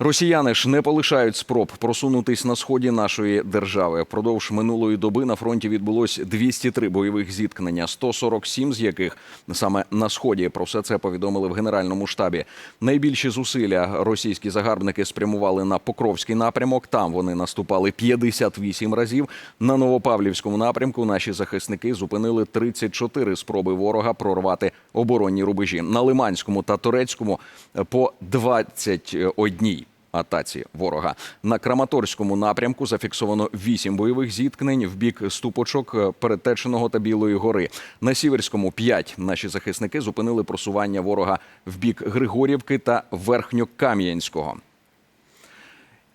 Росіяни ж не полишають спроб просунутись на сході нашої держави. Впродовж минулої доби на фронті відбулось 203 бойових зіткнення, 147 з яких саме на сході. Про все це повідомили в генеральному штабі. Найбільші зусилля російські загарбники спрямували на Покровський напрямок. Там вони наступали 58 разів. На Новопавлівському напрямку наші захисники зупинили 34 спроби ворога прорвати оборонні рубежі. На Лиманському та Турецькому по 21 атаці ворога. На Краматорському напрямку зафіксовано вісім бойових зіткнень в бік ступочок е, Перетеченого та Білої гори. На Сіверському п'ять наші захисники зупинили просування ворога в бік Григорівки та Верхньокам'янського.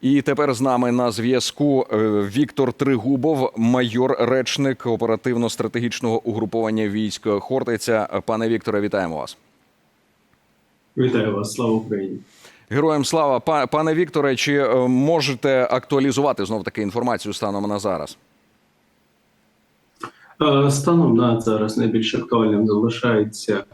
І тепер з нами на зв'язку е, Віктор Тригубов, майор речник оперативно-стратегічного угруповання військ Хортиця. Пане Вікторе, вітаємо вас. Вітаю вас, слава Україні. Героям слава, пане Вікторе, чи е, можете актуалізувати знов таки інформацію станом на зараз? Е, Станом на зараз найбільш актуальним залишається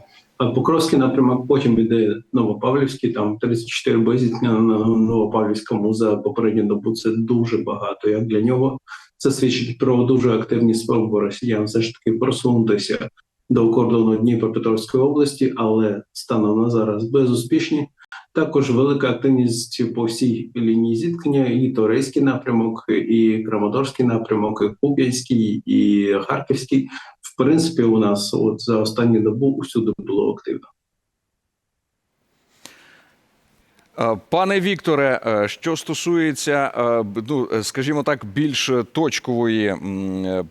е, Покровський напрямок, потім іде Новопавлівський, там 34 безіткнення на Новопавлівському за попередню добу. Це дуже багато. Як для нього це свідчить про дуже активні спроби росіян все ж таки просунутися до кордону Дніпропетровської області, але станом на зараз безуспішні. Також велика активність по всій лінії зіткнення, і Торейський напрямок, і Краматорський напрямок, і Куп'янський, і Харківський. В принципі, у нас от за останню добу усюди було активно. Пане Вікторе, е, що стосується, е, ну е, скажімо так, більш точкової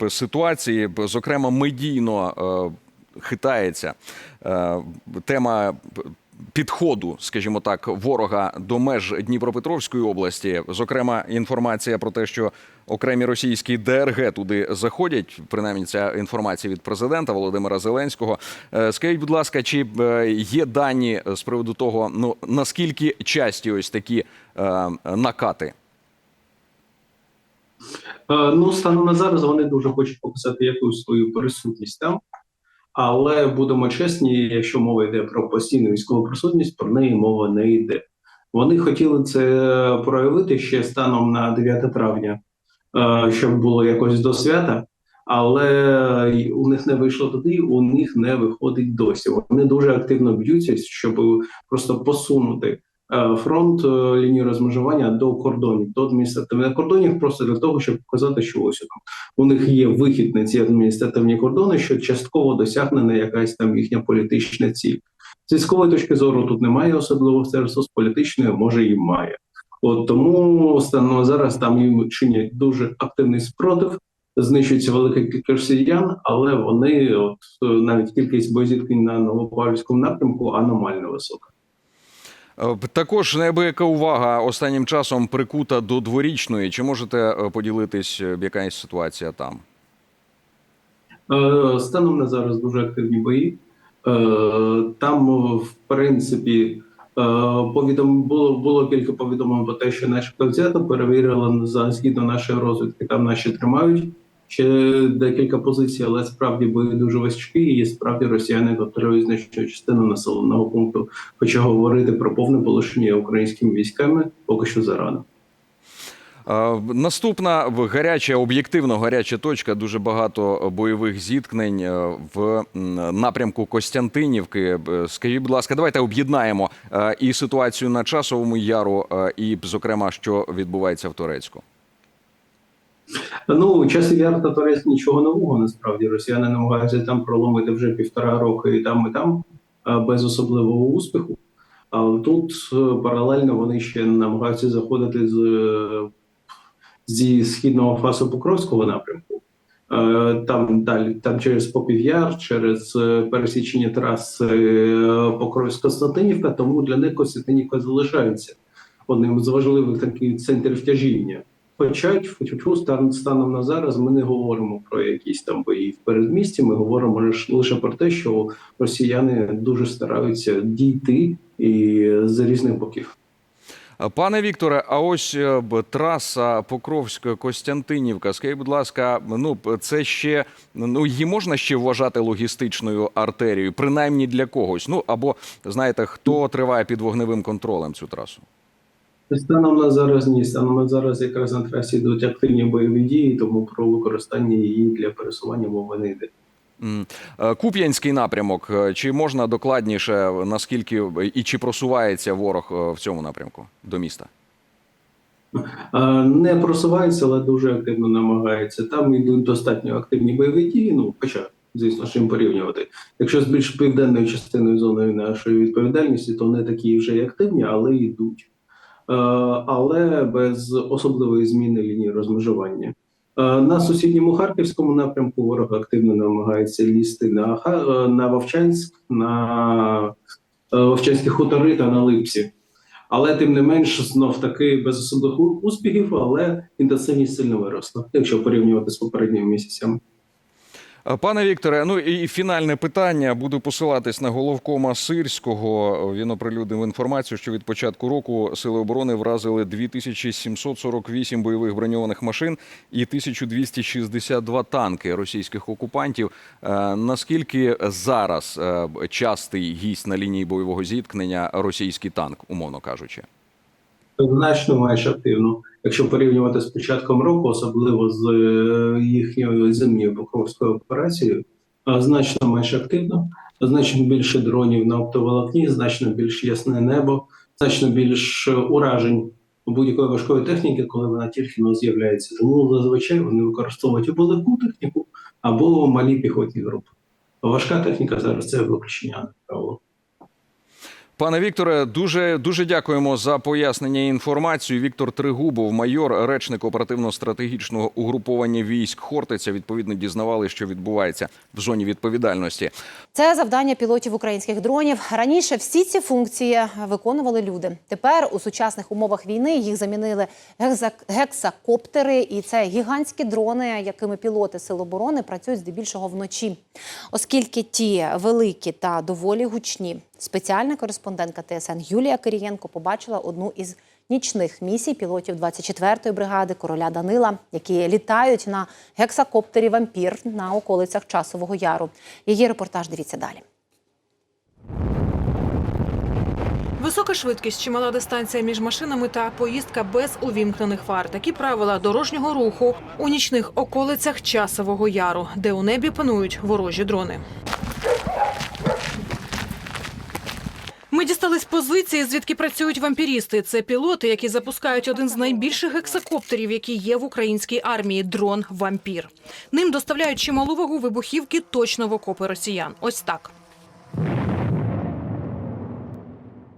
ситуації, зокрема медійно хитається тема підходу, скажімо так, ворога до меж Дніпропетровської області. Зокрема, інформація про те, що окремі російські ДРГ туди заходять. Принаймні, ця інформація від президента Володимира Зеленського. Е, Скажіть, будь ласка, чи е, є дані з приводу того, ну наскільки часті ось такі е, накати? Е, Ну, станом на зараз вони дуже хочуть показати якусь свою присутність там. Але будемо чесні, якщо мова йде про постійну військову присутність, про неї мова не йде. Вони хотіли це проявити ще станом на 9 травня, е, щоб було якось до свята, але у них не вийшло тоді, у них не виходить досі. Вони дуже активно б'ються, щоб просто посунути фронт е, лінію розмежування до кордонів, до адміністративних кордонів, просто для того, щоб показати, що ось там у них є вихід на ці адміністративні кордони, що частково досягнена якась там їхня політична ціль. З військової точки зору тут немає особливого сервісу, з політичної може і має. От тому станом зараз там їм чинять дуже активний спротив. Знищується велика кількість росіян, але вони, от е, навіть кількість боєзіткнень на Новопавлівському напрямку аномально висока. Е, Також неабияка увага останнім часом прикута до дворічної. Чи можете е, поділитись, е, якась ситуація там? Станом на зараз дуже активні бої. Там, в принципі, повідом було було кілька повідомлень про те, що начебто взято перевірили за згідно нашої розвідки. Там наші тримають ще декілька позицій, але справді бої дуже важкі, і справді росіяни контролюють значну частину населеного пункту. Хоча говорити про повне полишення українськими військами поки що зарано. Е, Наступна гаряча, об'єктивно гаряча точка. Дуже багато бойових зіткнень е, в напрямку Костянтинівки. Скажіть, будь ласка, давайте об'єднаємо е, і ситуацію на часовому яру, е, і, зокрема, що відбувається в Турецьку. Ну, часів яр та Торець нічого нового насправді. Росіяни намагаються там проломити вже півтора року і там, і там без особливого успіху. А тут е, паралельно вони ще намагаються заходити з е, зі східного фасу Покровського напрямку. Е, Там далі, там через Попів'яр, через е, пересічення траси Покровськ-Константинівка, тому для них Костянтинівка залишається одним з важливих таких центрів тяжіння. Хоча тьфу-тьфу, стан, станом на зараз ми не говоримо про якісь там бої в передмісті. Ми говоримо лиш- лише про те, що росіяни дуже стараються дійти і з різних боків. Пане Вікторе, а ось е, б, траса Покровська-Костянтинівка. Скажіть, будь ласка, ну це ще ну її можна ще вважати логістичною артерією, принаймні для когось. Ну або знаєте, хто триває під вогневим контролем цю трасу? Станом на зараз ні, станом на зараз якраз на трасі йдуть активні бойові дії, тому про використання її для пересування мови не йде. Е, Куп'янський напрямок. е, Чи можна докладніше наскільки і чи просувається ворог е, в цьому напрямку до міста? Не просувається, але дуже активно намагається. Там йдуть достатньо активні бойові дії. Ну, хоча, звісно, чим порівнювати. Якщо з більш південною частиною зоною нашої відповідальності, то не такі вже й активні, але йдуть. Е, Але без особливої зміни лінії розмежування. Е, На сусідньому харківському напрямку ворог активно намагається лізти на, е, на Вовчанськ, на Вовчанські хутори та на Липсі. Але тим не менш, знов таки без особливих успіхів, але інтенсивність сильно виросла, якщо порівнювати з попередніми місяцями. Е, Пане Вікторе, ну і фінальне питання. Буду посилатись на головкома Сирського. Він оприлюднив інформацію, що від початку року сили оборони вразили 2748 бойових броньованих машин і 1262 танки російських окупантів. Е, Наскільки зараз е, частий гість на лінії бойового зіткнення російський танк, умовно кажучи? Значно менш активно, якщо порівнювати з початком року, особливо з е, їхньою зимньою покровською операцією, значно менш активно, значно більше дронів на оптоволокні, значно більш ясне небо, значно більш уражень будь-якої важкої техніки, коли вона тільки ну, з'являється. Тому зазвичай вони використовують або легку техніку, або малі піхотні групи. Важка техніка зараз це виключення, не правило. Пане Вікторе, дуже дуже дякуємо за пояснення і інформацію. Віктор Тригубов, майор, речник оперативно-стратегічного угруповання військ Хортиця. Відповідно дізнавали, що відбувається в зоні відповідальності. Це завдання пілотів українських дронів. Раніше всі ці функції виконували люди. Тепер у сучасних умовах війни їх замінили гексакоптери, і це гігантські дрони, якими пілоти Сил оборони працюють здебільшого вночі. Оскільки ті великі та доволі гучні, спеціальна кореспондентка ТСН Юлія Кирієнко побачила одну із нічних місій пілотів 24-ї бригади короля Данила, які літають на гексакоптері Вампір на околицях Часового Яру. Її репортаж дивіться далі. Висока швидкість, чимала дистанція між машинами та поїздка без увімкнених фар. Такі правила дорожнього руху у нічних околицях Часового Яру, де у небі панують ворожі дрони. Ми дістались позиції, звідки працюють вампірісти. Це пілоти, які запускають один з найбільших гексакоптерів, які є в українській армії дрон Вампір. Ним доставляють чималу вагу вибухівки точно в окопи росіян. Ось так.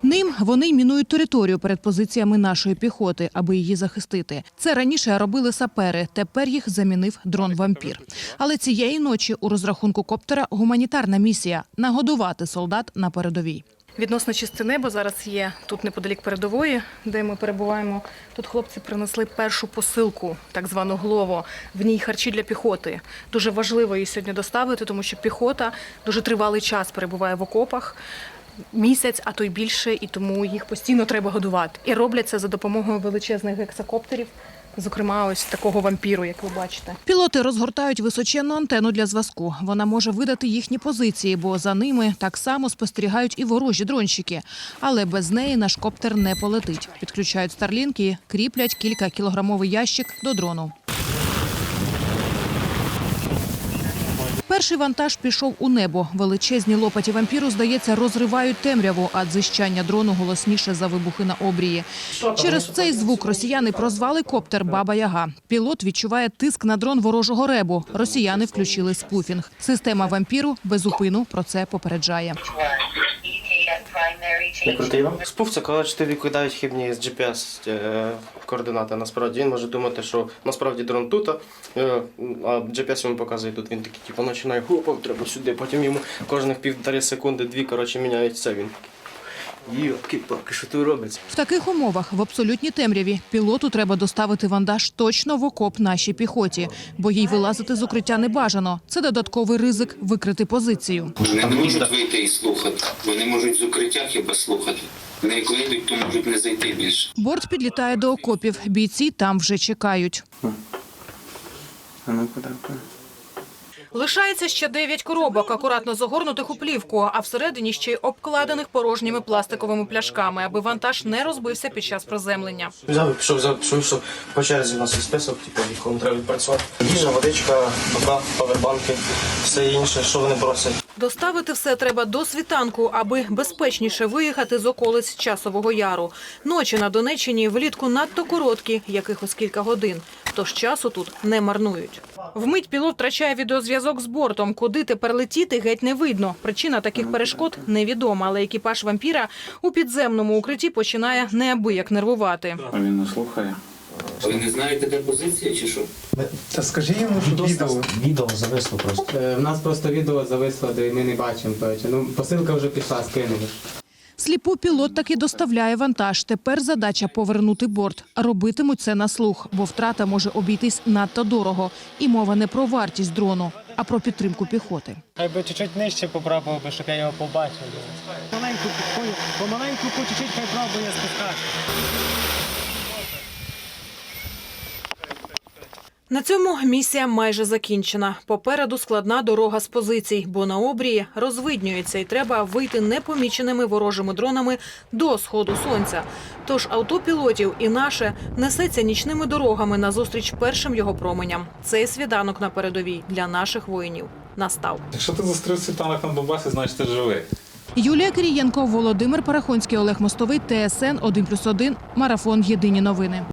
Ним вони мінують територію перед позиціями нашої піхоти, аби її захистити. Це раніше робили сапери. Тепер їх замінив дрон вампір. Але цієї ночі у розрахунку коптера гуманітарна місія нагодувати солдат на передовій. Відносно чисте небо зараз є тут неподалік передової, де ми перебуваємо. Тут хлопці принесли першу посилку, так звану глово. В ній харчі для піхоти. Дуже важливо її сьогодні доставити, тому що піхота дуже тривалий час перебуває в окопах. Місяць, а то й більше, і тому їх постійно треба годувати. І роблять це за допомогою величезних гексакоптерів, зокрема, ось такого вампіру, як ви бачите. Пілоти розгортають височенну антенну для зв'язку. Вона може видати їхні позиції, бо за ними так само спостерігають і ворожі дронщики. Але без неї наш коптер не полетить. Підключають старлінки, кріплять кілька кілограмовий ящик до дрону. Перший вантаж пішов у небо. Величезні лопаті вампіру, здається, розривають темряву, а дзищання дрону голосніше за вибухи на обрії. Через цей звук росіяни прозвали коптер Баба Яга. Пілот відчуває тиск на дрон ворожого ребу. Росіяни включили спуфінг. Система вампіру без упину про це попереджає. Не? Спуф це коли тобі кидають хибні з GPS е, координати. Насправді він може думати, що насправді дрон тут, е, а GPS йому показує тут. Він такий, типу, починає хопав, треба сюди. Потім йому кожних півтори секунди, дві, коротше, міняють це він. Йопки-палки, що тут робиться? В таких умовах в абсолютній темряві пілоту треба доставити вандаж точно в окоп нашій піхоті, бо їй вилазити з укриття не бажано. Це додатковий ризик викрити позицію. Вони не можуть вийти і слухати. Вони можуть з укриття хіба слухати. Вони як вийдуть, то можуть не зайти більше. Борт підлітає до окопів. Бійці там вже чекають. А ну куди? Лишається ще дев'ять коробок, акуратно загорнутих у плівку, а всередині ще й обкладених порожніми пластиковими пляшками, аби вантаж не розбився під час приземлення. Взяв, пішов, взяв, пішов, що по черзі у нас є список, типу, якому треба відпрацювати. Їжа, водичка, вода, павербанки, все інше, що вони просять. Доставити все треба до світанку, аби безпечніше виїхати з околиць Часового Яру. Ночі на Донеччині влітку надто короткі, якихось кілька годин, тож часу тут не марнують. Вмить пілот втрачає відеозв'язок з бортом. Куди тепер летіти, геть не видно. Причина таких перешкод невідома, але екіпаж вампіра у підземному укритті починає неабияк нервувати. Він не слухає. Ви не знаєте, де позиція чи що? Та скажи йому, що відео. Відео зависло просто. Е, В нас просто відео зависло, де ми не бачимо. Ну, посилка вже пішла, скинули. Сліпу пілот таки доставляє вантаж. Тепер задача повернути борт. Робитимуть це на слух, бо втрата може обійтись надто дорого. І мова не про вартість дрону, а про підтримку піхоти. Хай би чуть-чуть нижче попробував би, щоб я його побачив. Помаленьку, по- помаленьку, по чуть-чуть хай пробує спускати. На цьому місія майже закінчена. Попереду складна дорога з позицій, бо на обрії розвиднюється і треба вийти непоміченими ворожими дронами до сходу сонця. Тож автопілотів і наше несеться нічними дорогами назустріч першим його променям. Цей свіданок на передовій для наших воїнів настав. Якщо ти зустрів світанок на Донбасі, значить ти живий. Юлія Кирієнко, Володимир Парахонський, Олег Мостовий, ТСН 1+,1, Марафон. Єдині новини.